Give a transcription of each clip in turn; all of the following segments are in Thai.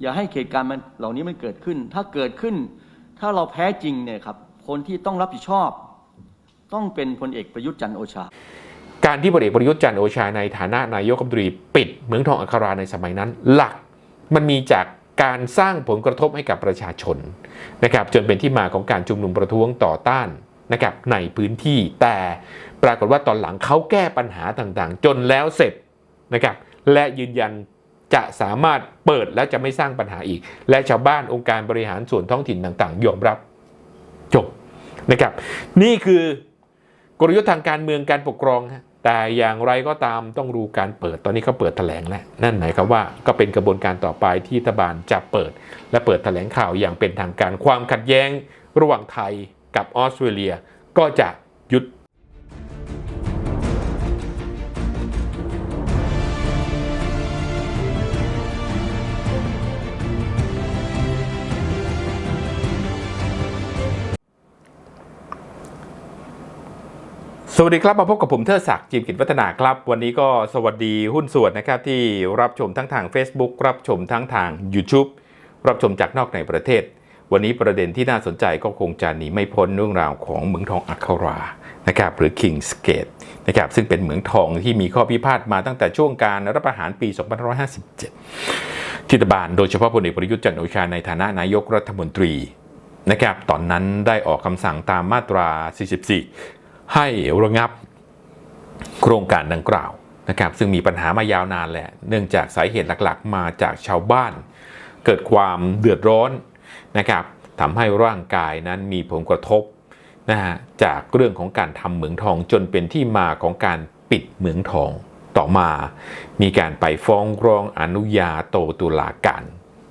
อย่าให้เหตุการณ์มันเหล่านี้มันเกิดขึ้น ถ้าเกิดขึ้น ถ้าเราแพ้จริงเนี่ยครับ คนที่ต้องรับผิดชอบ ต้องเป็นพลเอกประยุทธ์จันทร์โอชา การที่พลเอกประยุทธ์จันทร์โอชาในฐานะนายกรัฐมนตรีปิดเหมืองทองอัคราในสมัยนั้น หลักมันมีจากการสร้างผลกระทบให้กับประชาชนนะครับจนเป็นที่มาของการชุมนุมประท้วงต่อต้านนะครับในพื้นที่แต่ปรากฏว่าตอนหลังเขาแก้ปัญหาต่างๆ จนแล้วเสร็จนะครับและยืนยัน จะสามารถเปิดและจะไม่สร้างปัญหาอีก และชาวบ้านองค์การบริหารส่วนท้องถิ่นต่างๆ ยอมรับจบนะครับ นี่คือกลยุทธ์ทางการเมืองการปกครองฮะแต่อย่างไรก็ตามต้องรู้การเปิดตอนนี้เขาเปิดแถลงแล้วนั่นหมายความว่าก็เป็นกระบวนการต่อไปที่รัฐบาลจะเปิด และเปิดแถลงข่าวอย่างเป็นทางการความขัดแย้ง ระหว่างไทยกับออสเตรเลียก็จะยุด สวัสดีครับมาพบกับผมเทิดศักดิ์จิมกิจวัฒนาครับ วันนี้ก็สวัสดีหุ้นส่วนนะครับที่รับชมทั้งทาง Facebook รับชมทั้งทาง YouTube รับชมจากนอกในประเทศ วันนี้ประเด็นที่น่าสนใจก็คงจะหนีไม่พ้นเรื่องราวของเหมืองทองอัครานะครับหรือ King's Gate นะครับซึ่งเป็นเหมืองทองที่มีข้อพิพาทมาตั้งแต่ช่วงการรัฐประหารปี 2557 ที่รัฐบาลโดยเฉพาะพลเอกประยุทธ์จันทร์โอชาในฐานะนายกรัฐมนตรีนะครับตอนนั้นได้ออกคำสั่งตามมาตรา 44 ให้ระงับโครงการดังกล่าวนะครับซึ่งมีปัญหามายาวนานแหละ เนื่องจากสาเหตุหลักๆ มาจากชาวบ้าน เกิดความเดือดร้อนนะครับทำให้ร่างกายนั้นมีผลกระทบนะฮะจากเรื่องของการทำเหมืองทองจนเป็นที่มาของการปิดเหมืองทองต่อมา มีการไปฟ้องร้องอนุญาโตตุลาการ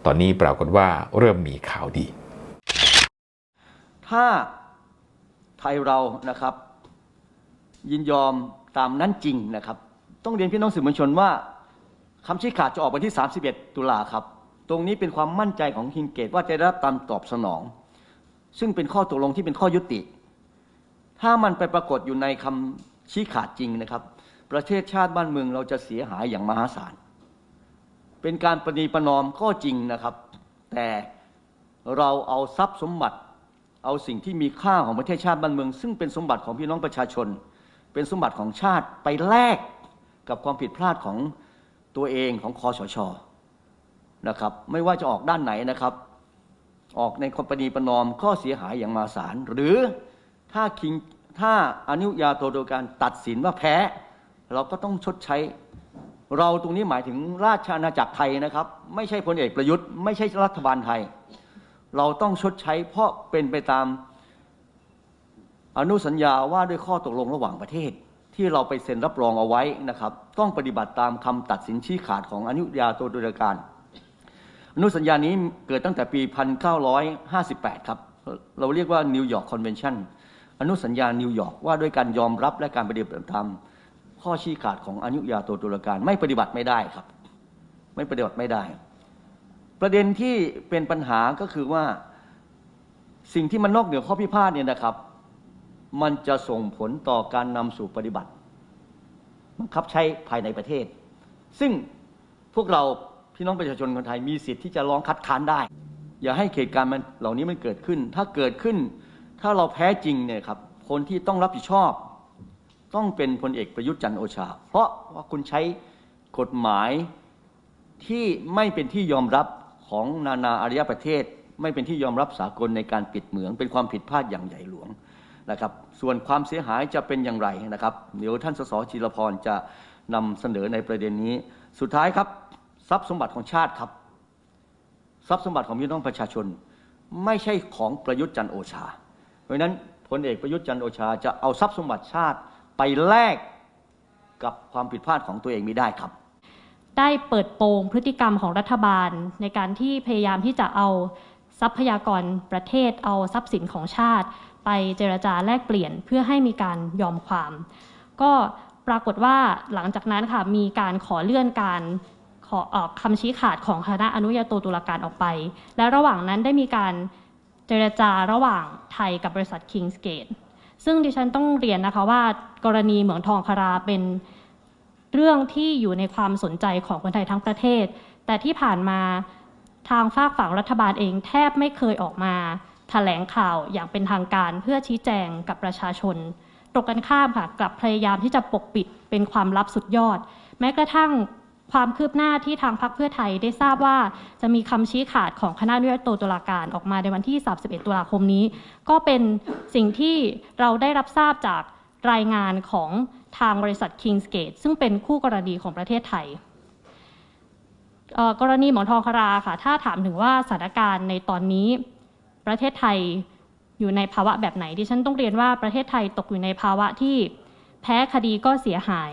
ตอนนี้ปรากฏว่าเริ่มมีข่าวดี ถ้าไทยเรานะครับ ยินยอมตามนั้นจริงนะครับ ต้องเรียนพี่น้องสื่อมวลชนว่าคำชี้ขาดจะออกวันที่ 31 ตุลาครับ ตรงนี้เป็นความมั่นใจของฮินเกตว่าจะได้รับตามตอบสนอง ซึ่งเป็นข้อตกลงที่เป็นข้อยุติ ถ้ามันไปปรากฏอยู่ในคำชี้ขาดจริงนะครับ ประเทศชาติบ้านเมืองเราจะเสียหายอย่างมหาศาล เป็นการประนีประนอมก็จริงนะครับ แต่เราเอาทรัพย์สมบัติ เอาสิ่งที่มีค่าของประเทศชาติบ้านเมือง ซึ่งเป็นสมบัติของพี่น้องประชาชน เป็นสมบัติของชาติไปแลกกับความผิดพลาดของตัวเองของคอสชนะครับ ไม่ว่าจะออกด้านไหนนะครับ ออกในความประนีประนอมก็เสียหายอย่างมาศาลหรือถ้าคิงถ้าอนุญาโตโดยการตัดสินว่าแพ้ เราก็ต้องชดใช้ เราตรงนี้หมายถึงราชอาณาจักรไทยนะครับ ไม่ใช่พลเอกประยุทธ์ ไม่ใช่รัฐบาลไทย เราต้องชดใช้เพราะเป็นไปตาม อนุสัญญาว่าด้วยข้อตกลงระหว่างประเทศ ที่เราไปเซ็นรับรองเอาไว้นะครับ ต้องปฏิบัติตามคำตัดสินชี้ขาดของอนุญาโตตุลาการ อนุสัญญานี้เกิดตั้งแต่ปี 1958 ครับ เราเรียกว่านิวยอร์กคอนเวนชั่นอนุสัญญานิวยอร์กว่าด้วยการยอมรับและการปฏิบัติตามข้อชี้ขาดของอนุญาโตตุลาการไม่ปฏิบัติไม่ได้ครับ ไม่ปฏิบัติไม่ได้ ประเด็นที่เป็นปัญหาก็คือว่าสิ่งที่มันนอกเหนือข้อพิพาทเนี่ยนะครับ มันจะส่งผลต่อการนำสู่ปฏิบัติบังคับใช้ภายในประเทศ ซึ่งพวกเราพี่น้องประชาชนคนไทยมีสิทธิ์ที่จะร้องคัดค้านได้ อย่าให้เหตุการณ์มันเหล่านี้มันเกิดขึ้น ถ้าเกิดขึ้น ถ้าเราแพ้จริงเนี่ยครับ คนที่ต้องรับผิดชอบ ต้องเป็นพลเอกประยุทธ์จันทร์โอชา เพราะว่าคุณใช้กฎหมายที่ไม่เป็นที่ยอมรับของนานาอารยประเทศ ไม่เป็นที่ยอมรับสากลในการปิดเหมือง เป็นความผิดพลาดอย่างใหญ่หลวง นะครับ ส่วนความเสียหายจะเป็นอย่างไรนะครับ เดี๋ยวท่านสสจิรพรจะนำเสนอในประเด็นนี้ สุดท้ายครับ ทรัพย์สมบัติของชาติครับ ทรัพย์สมบัติของพี่น้องประชาชน ไม่ใช่ของประยุทธ์จันโอชา เพราะฉะนั้นพลเอกประยุทธ์จันโอชาจะเอาทรัพย์สมบัติชาติไปแลกกับความผิดพลาดของตัวเองไม่ได้ครับ ได้เปิดโปงพฤติกรรมของรัฐบาล ในการที่พยายามที่จะเอาทรัพยากรประเทศเอาทรัพย์สินของชาติ ไปเจรจาแลกเปลี่ยนเพื่อให้มีการยอมความ ก็ปรากฏว่าหลังจากนั้นค่ะมีการขอเลื่อนการขอออกคำชี้ขาดของคณะอนุญาโตตุลาการออกไป และระหว่างนั้นได้มีการเจรจาระหว่างไทยกับบริษัท Kings Gate ซึ่งดิฉันต้องเรียนนะคะว่ากรณีเหมืองทองคาราเป็นเรื่องที่อยู่ในความสนใจของคนไทยทั้งประเทศ แต่ที่ผ่านมาทางฝากฝั่งรัฐบาลเองแทบไม่เคยออกมา แถลงข่าวอย่างเป็นทางการเพื่อชี้แจงกับประชาชน ตรงกันข้ามค่ะกลับพยายามที่จะปกปิดเป็นความลับสุดยอด แม้กระทั่งความคืบหน้าที่ทางพรรคเพื่อไทยได้ทราบว่าจะมีคำชี้ขาดของคณะนุญาโตตุลาการออกมาในวันที่ 31 ตุลาคมนี้ ก็เป็นสิ่งที่เราได้รับทราบจากรายงานของทางบริษัท Kingsgate ซึ่งเป็นคู่กรณีของประเทศไทย กรณีหมอนทองคาราค่ะ ถ้าถามถึงว่าสถานการณ์ในตอนนี้ ประเทศไทยอยู่ในภาวะแบบไหนดิฉันต้องเรียนว่าประเทศไทยตกอยู่ในภาวะที่แพ้คดีก็เสียหาย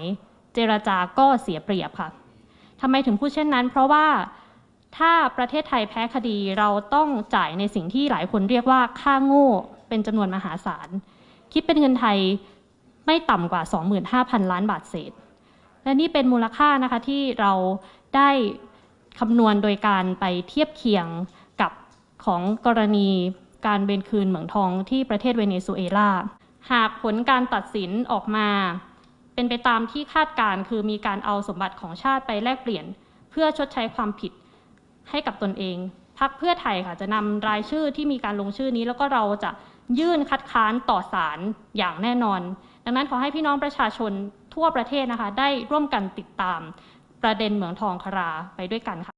เจรจาก็เสียเปรียบค่ะทำไมถึงพูดเช่นนั้น เพราะว่าถ้าประเทศไทยแพ้คดีเราต้องจ่ายในสิ่งที่หลายคนเรียกว่าค่าโง่เป็นจำนวนมหาศาล คิดเป็นเงินไทยไม่ต่ำกว่า 25,000 ล้านบาทเศษ และนี่เป็นมูลค่านะคะที่เราได้คำนวณโดยการไปเทียบเคียง ของกรณีการเบนคืนเหมืองทองที่ประเทศเวเนซุเอลา หากผลการตัดสินออกมา เป็นไปตามที่คาดการคือมีการเอาสมบัติของชาติไปแลกเปลี่ยน เพื่อชดใช้ความผิดให้กับตนเองพักเพื่อไทยค่ะจะนำรายชื่อที่มีการลงชื่อนี้ แล้วก็เราจะยื่นคัดค้านต่อศาลอย่างแน่นอน ดังนั้นขอให้พี่น้องประชาชนทั่วประเทศนะคะ ได้ร่วมกันติดตามประเด็นเหมืองทองคาราไปด้วยกันค่ะ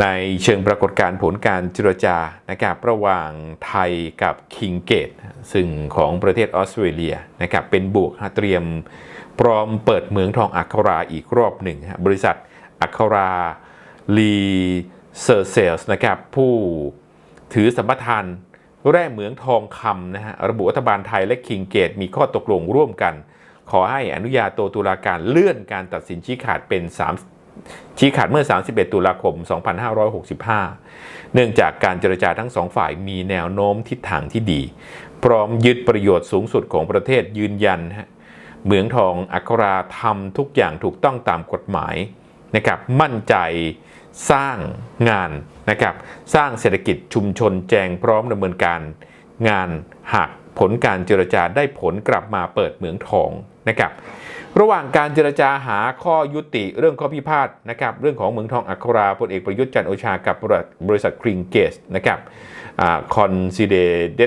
ในเชิงปรากฏการณ์ผลการเจรจานะครับระหว่างไทยกับคิงเกต ซึ่งของประเทศออสเตรเลียนะครับเป็นบวกเตรียมพร้อมเปิดเหมืองทองอัคราอีกรอบหนึ่ง บริษัทอัคราลีเซอร์เซลส์นะครับผู้ถือสัมปทานแร่เหมืองทองคำนะฮะระบุรัฐบาลไทยและคิงเกต มีข้อตกลงร่วมกัน ขอให้อนุญาโตตุลาการเลื่อนการตัดสินชี้ขาดเป็น 3 ชี้ขาดเมื่อ 31 ตุลาคม 2565 เนื่องจากการเจรจาทั้งสองฝ่ายมีแนวโน้มทิศทางที่ดี พร้อมยึดประโยชน์สูงสุดของประเทศยืนยันฮะเหมืองทองอัคราทำทุกอย่างถูกต้องตามกฎหมายนะครับมั่นใจสร้างงานนะครับสร้างเศรษฐกิจชุมชนแจงพร้อมดำเนินการงานหากผลการเจรจาได้ผลกลับมาเปิดเหมืองทองนะครับ ระหว่างการเจรจาหาข้อยุติเรื่องข้อพิพาทนะครับเรื่องของเหมืองทองอัคราพลเอกประยุทธ์จันโอชากับบริษัทคริงเกสนะครับคอนซีเดเด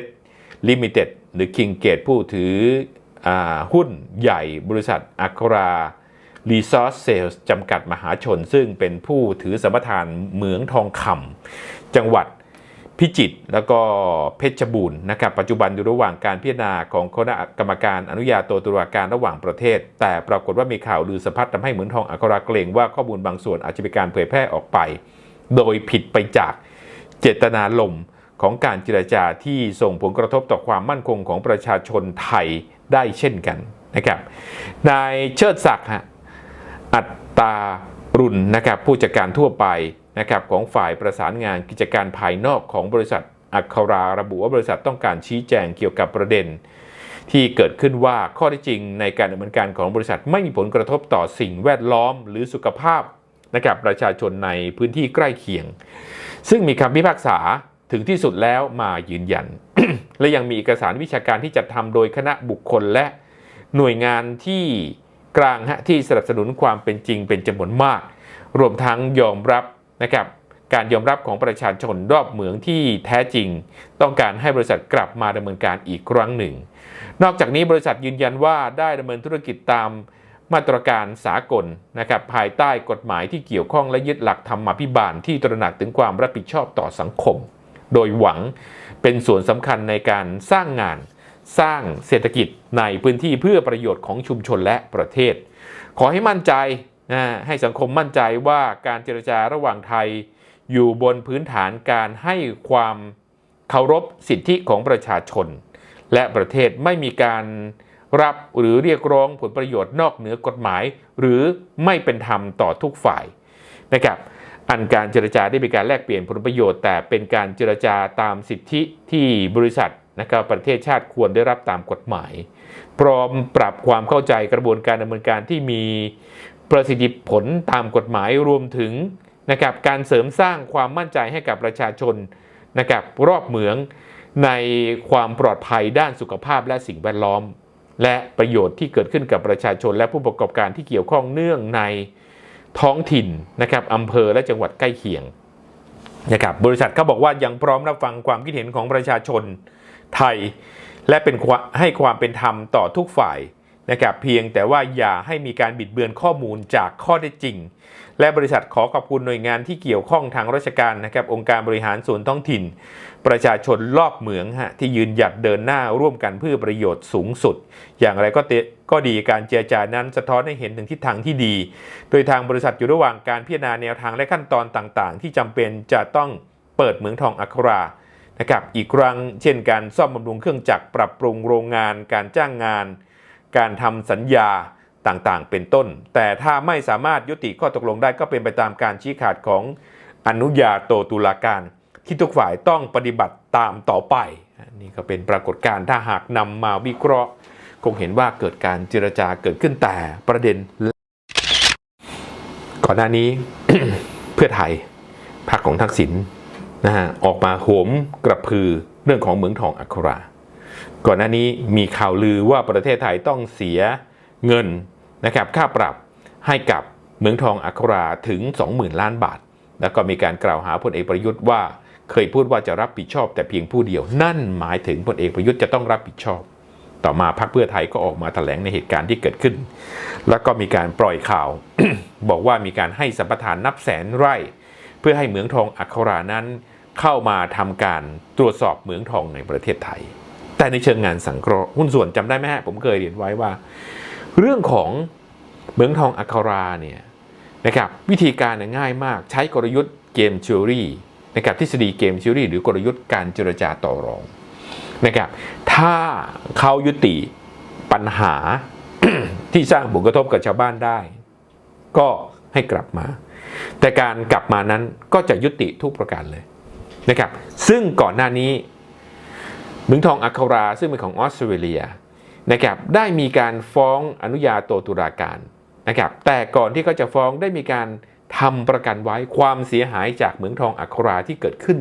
ลิมิเต็ดหรือคิงเกตผู้ถืออหุ้นใหญ่บริษัทอัครารีซอสเซลส์จำกัดมหาชน ซึ่งเป็นผู้ถือสัมปทานเหมืองทองคำจังหวัด พิจิตรแล้วก็เพชรบูรณ์นะครับปัจจุบันอยู่ระหว่างการพิจารณาของคณะกรรมการอนุญาโตตุลาการระหว่างประเทศ แต่ปรากฏว่ามีข่าวลือสะพัดทำให้เหมือนทองอัคราเกรงว่าข้อมูลบางส่วนอาจจะเป็นการเผยแพร่ออกไป โดยผิดไปจากเจตนาลมของการเจรจาที่ส่งผลกระทบต่อความมั่นคงของประชาชนไทยได้เช่นกันนะครับนายเชิดศักดิ์ฮะอัตตารุณนะครับผู้จัดการทั่วไป นะครับของฝ่ายประสานงานกิจการภายนอกของบริษัทอัคราระบุว่าบริษัทต้องการชี้แจงเกี่ยวกับประเด็น ที่เกิดขึ้นว่าข้อท็จจริงในการดำเนินการของบริษัทไม่มีผลกระทบต่อสิ่งแวดล้อมหรือสุขภาพนะครับประชาชนในพื้นที่ใกล้เคียง ซึ่งมีคำพิพากษาถึงที่สุดแล้วมายืนยัน และยังมีเอกสารวิชาการที่จัดทำโดยคณะบุคคลและหน่วยงานที่กลางฮะที่สนับสนุนความเป็นจริงเป็นจำนวนมาก รวมทั้งยอมรับ นะครับการยอมรับของประชาชนรอบเหมืองที่แท้จริง ต้องการให้บริษัทกลับมาดำเนินการอีกครั้งหนึ่ง นอกจากนี้บริษัทยืนยันว่าได้ดำเนินธุรกิจตามมาตรการสากลนะครับภายใต้กฎหมายที่เกี่ยวข้องและยึดหลักธรรมาภิบาลที่ตระหนักถึงความรับผิดชอบต่อสังคม โดยหวังเป็นส่วนสำคัญในการสร้างงาน สร้างเศรษฐกิจในพื้นที่เพื่อประโยชน์ของชุมชนและประเทศ ขอให้มั่นใจ ให้สังคมมั่นใจว่าการเจรจาระหว่างไทยอยู่บนพื้นฐานการให้ความเคารพสิทธิของประชาชน และประเทศไม่มีการรับหรือเรียกร้องผลประโยชน์นอกเหนือกฎหมาย หรือไม่เป็นธรรมต่อทุกฝ่ายนะครับอันการเจรจาได้มีการแลกเปลี่ยนผลประโยชน์แต่เป็นการเจรจาตามสิทธิที่บริษัทนะครับประเทศชาติควรได้รับตามกฎหมาย พร้อมปรับความเข้าใจกระบวนการดำเนินการที่มี ประสิทธิผลตามกฎหมายรวมถึงนะครับการเสริมสร้างความมั่นใจให้กับประชาชนนะครับรอบเหมืองในความปลอดภัยด้านสุขภาพและสิ่งแวดล้อม และประโยชน์ที่เกิดขึ้นกับประชาชนและผู้ประกอบการที่เกี่ยวข้องเนื่องในท้องถิ่นนะครับอำเภอและจังหวัดใกล้เคียงนะครับบริษัทเขาบอกว่ายังพร้อมรับฟังความคิดเห็นของประชาชนไทย และเป็นให้ความเป็นธรรมต่อทุกฝ่าย นะครับเพียงแต่ว่าอย่าให้มีการบิดเบือนข้อมูลจากข้อเท็จจริง และบริษัทขอขอบคุณหน่วยงานที่เกี่ยวข้องทางราชการนะครับองค์การบริหารส่วนท้องถิ่น ประชาชนรอบเหมืองฮะที่ยืนหยัดเดินหน้าร่วมกันเพื่อประโยชน์สูงสุด อย่างไรก็เตก็ดีการเจรจานั้นสะท้อนให้เห็นถึงทิศทางที่ดี โดยทางบริษัทอยู่ระหว่างการพิจารณาแนวทางและขั้นตอนต่างๆ ที่จำเป็นจะต้องเปิดเหมืองทองอัครานะครับอีกครั้งเช่นการซ่อมบำรุงเครื่องจักรปรับปรุงโรงงาน การจ้างงาน การทำสัญญาต่างๆ เป็นต้น แต่ถ้าไม่สามารถยุติข้อตกลงได้ก็เป็นไปตามการชี้ขาดของอนุญาโตตุลาการ ที่ทุกฝ่ายต้องปฏิบัติตามต่อไป นี่ก็เป็นปรากฏการณ์ถ้าหากนำมาวิเคราะห์ คงเห็นว่าเกิดการเจรจาเกิดขึ้นแต่ประเด็น ก่อนหน้านี้เพื่อไทยพรรคของทักษิณนะฮะออกมาโหมกระพือเรื่องของเหมืองทองอัครา ก่อนหน้านี้มีข่าวลือว่าประเทศไทยต้องเสียเงินนะครับค่าปรับให้กับเหมืองทองอัคราถึง 20,000 ล้านบาท แล้วก็มีการกล่าวหาพลเอกประยุทธ์ว่าเคยพูดว่าจะรับผิดชอบแต่เพียงผู้เดียว นั่นหมายถึงพลเอกประยุทธ์จะต้องรับผิดชอบ ต่อมาพรรคเพื่อไทยก็ออกมาแถลงในเหตุการณ์ที่เกิดขึ้น แล้วก็มีการปล่อยข่าว บอกว่ามีการให้สัมปทานนับแสนไร่ เพื่อให้เหมืองทองอัครานั้น เข้ามาทำการตรวจสอบเหมืองทองในประเทศไทย ในเชิงงานสังเคราะห์หุ้นส่วนจำได้ไหมฮะผมเคยเรียนไว้ว่า เรื่องของเหมืองทองอัคราเนี่ยนะครับวิธีการง่ายมากใช้กลยุทธ์เกมชิวรี่นะครับทฤษฎีเกมชิวรี่หรือกลยุทธ์การเจรจาต่อรองนะครับถ้าเขายุติปัญหาที่สร้างผลกระทบกับชาวบ้านได้ ก็ให้กลับมา แต่การกลับมานั้นก็จะยุติทุกประการเลยนะครับซึ่งก่อนหน้านี้ เหมืองทองอัคราซึ่งเป็นของออสเตรเลียนะครับได้มีการฟ้องอนุญาโตตุลาการนะครับแต่ก่อนที่เขาจะฟ้องได้มีการทำประกันไว้ความเสียหายจากเหมืองทองอัคราที่เกิดขึ้น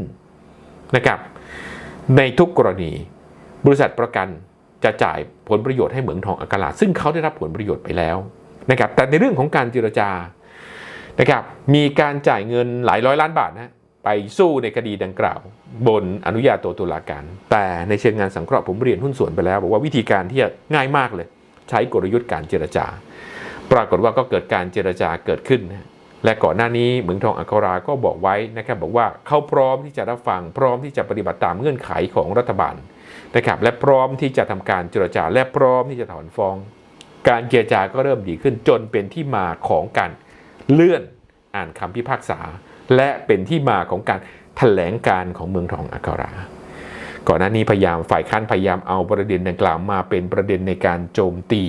นะครับในทุกกรณีบริษัทประกันจะจ่ายผลประโยชน์ให้เหมืองทองอัคราซึ่งเขาได้รับผลประโยชน์ไปแล้วนะครับแต่ในเรื่องของการเจรจานะครับมีการจ่ายเงินหลายร้อยล้านบาทนะ ไปสู้ในคดีดังกล่าว บนอนุญาโตตุลาการ แต่ในเชิงงานสังเคราะห์ผมเรียนหุ้นส่วนไปแล้ว บอกว่าวิธีการที่ง่ายมากเลย ใช้กลยุทธ์การเจรจา ปรากฏว่าก็เกิดการเจรจาเกิดขึ้น และก่อนหน้านี้เหมืองทองอัคราก็บอกไว้นะครับบอกว่าเขาพร้อมที่จะรับฟังพร้อมที่จะปฏิบัติตามเงื่อนไขของรัฐบาลนะครับและพร้อมที่จะทำการเจรจาและพร้อมที่จะถอนฟ้อง การเจรจาก็เริ่มดีขึ้นจนเป็นที่มาของการเลื่อนอ่านคำพิพากษา และเป็นที่มาของการแถลงการของเมืองทองอัครา ก่อนหน้านี้พยายามฝ่ายค้านพยายามเอาประเด็นดังกล่าวมาเป็นประเด็นในการโจมตี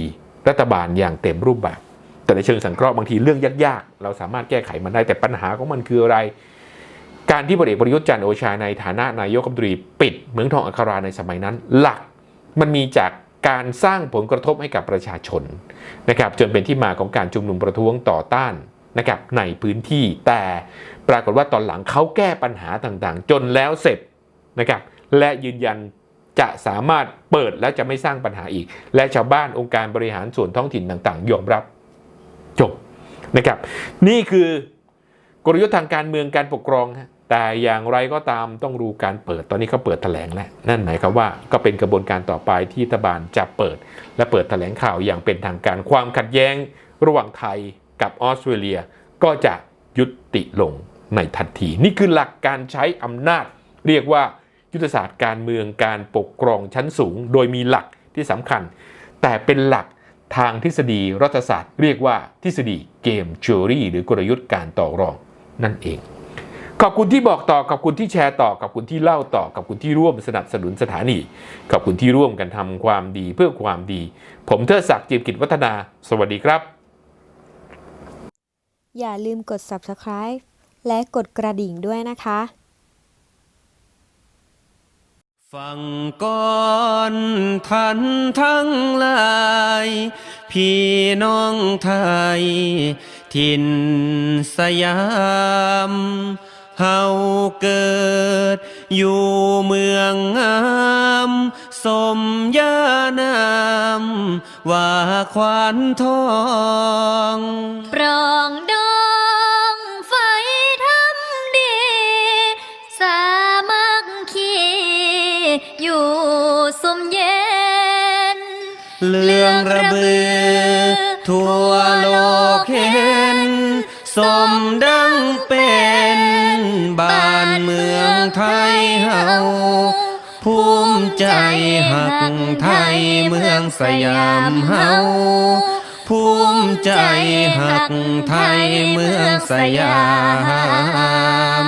รัฐบาลอย่างเต็มรูปแบบ แต่ในเชิงสังเคราะห์บางทีเรื่องยากๆ เราสามารถแก้ไขมันได้แต่ปัญหาของมันคืออะไร การที่พลเอกประยุทธ์จันทร์โอชาในฐานะนายกรัฐมนตรีปิดเมืองทองอัคราในสมัยนั้น หลักมันมีจากการสร้างผลกระทบให้กับประชาชนนะครับจนเป็นที่มาของการชุมนุมประท้วงต่อต้านนะครับในพื้นที่แต่ ปรากฏว่าตอนหลังเขาแก้ปัญหาต่างๆ จนแล้วเสร็จนะครับและยืนยันจะสามารถเปิดและจะไม่สร้างปัญหาอีก และชาวบ้านองค์การบริหารส่วนท้องถิ่นต่างๆ ยอมรับจบนะครับ นี่คือกลยุทธ์ทางการเมืองการปกครอง แต่อย่างไรก็ตามต้องรู้การเปิดตอนนี้เขาเปิดแถลงแล้วนั่นหมายความว่าก็เป็นกระบวนการต่อไปที่รัฐบาลจะเปิด และเปิดแถลงข่าวอย่างเป็นทางการความขัดแย้ง ระหว่างไทยกับออสเตรเลียก็จะยุติลง ในทันที นี่คือหลักการใช้อำนาจ เรียกว่ายุทธศาสตร์การเมืองการปกครองชั้นสูง โดยมีหลักที่สำคัญ แต่เป็นหลักทางทฤษฎีรัฐศาสตร์ เรียกว่าทฤษฎีเกมชูรี่หรือกลยุทธ์การต่อรองนั่นเอง ขอบคุณที่บอกต่อขอบคุณที่แชร์ต่อขอบคุณที่เล่าต่อขอบคุณที่ร่วมสนับสนุนสถานีขอบคุณที่ร่วมกันทำความดีเพื่อความดี ผมเทิดศักดิ์จิมกิจวัฒนา สวัสดีครับ อย่าลืมกด subscribe และกดกระดิ่งด้วยนะคะ ฟังก่อนท่านทั้งหลาย พี่น้องไทยทินสยามเฮาเกิด อยู่เมืองงามสมยานามว่าควานทอง ปรองดอง องระบือ ทั่วโลกเห็น สมดังเป็นบ้านเมืองไทยเฮาภูมิใจหักไทยเมืองสยามเฮาภูมิใจหักไทยเมืองสยาม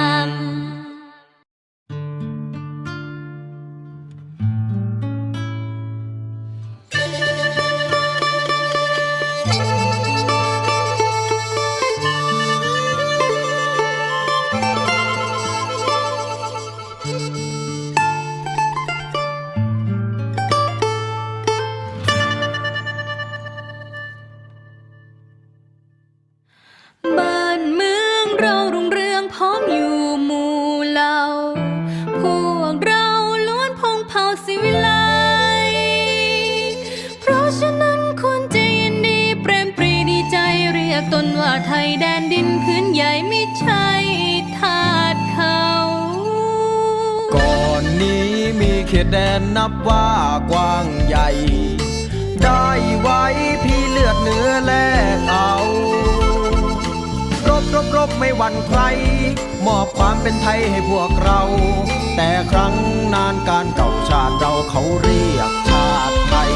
นดินพื้นใหญ่ไม่ใช่ธาตุเขา ก่อนนี้มีเขตแดนนับว่ากว้างใหญ่ ได้ไว้พี่เลือดเนื้อแลกเอา รบรบรบไม่หวั่นใคร มอบความเป็นไทยให้พวกเรา แต่ครั้งนานการเก่าชาติเราเขาเรียกชาติไทย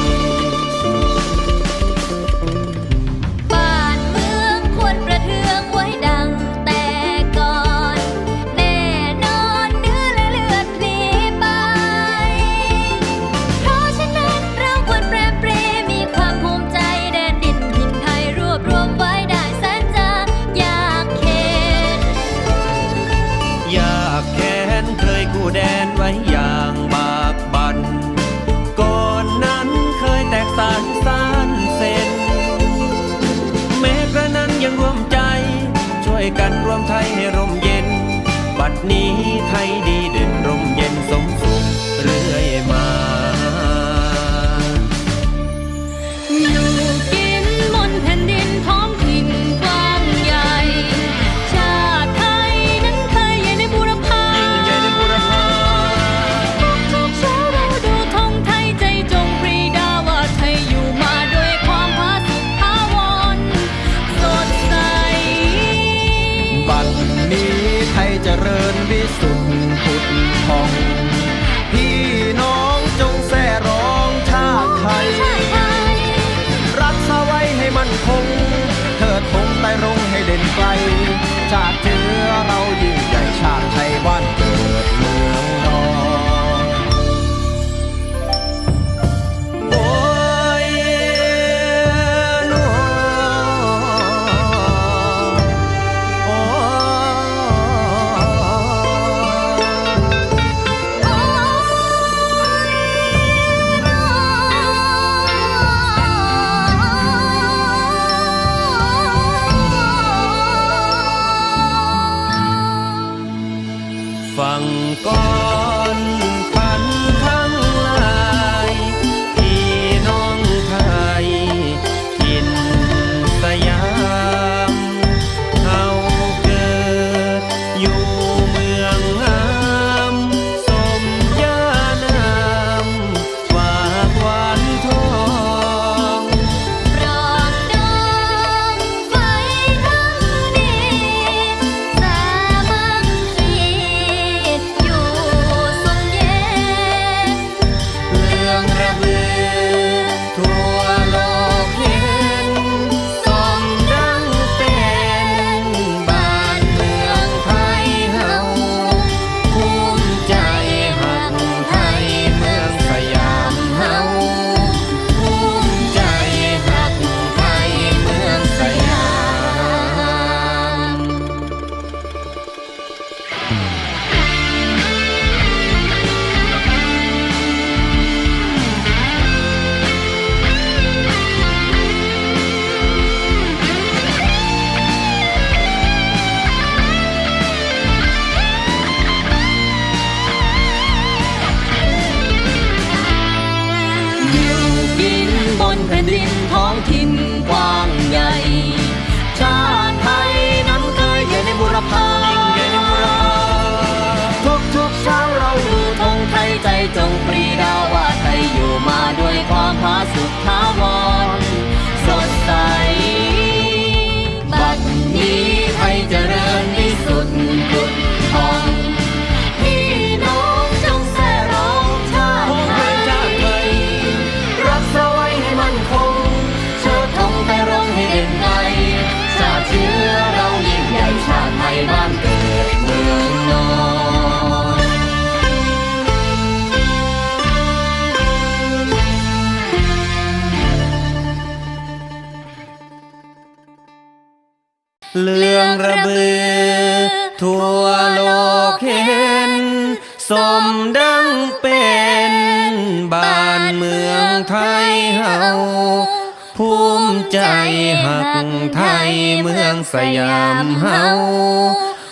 เมืองสยามเฮา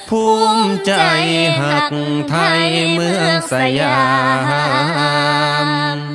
ภูมิใจหักไทยเมืองสยาม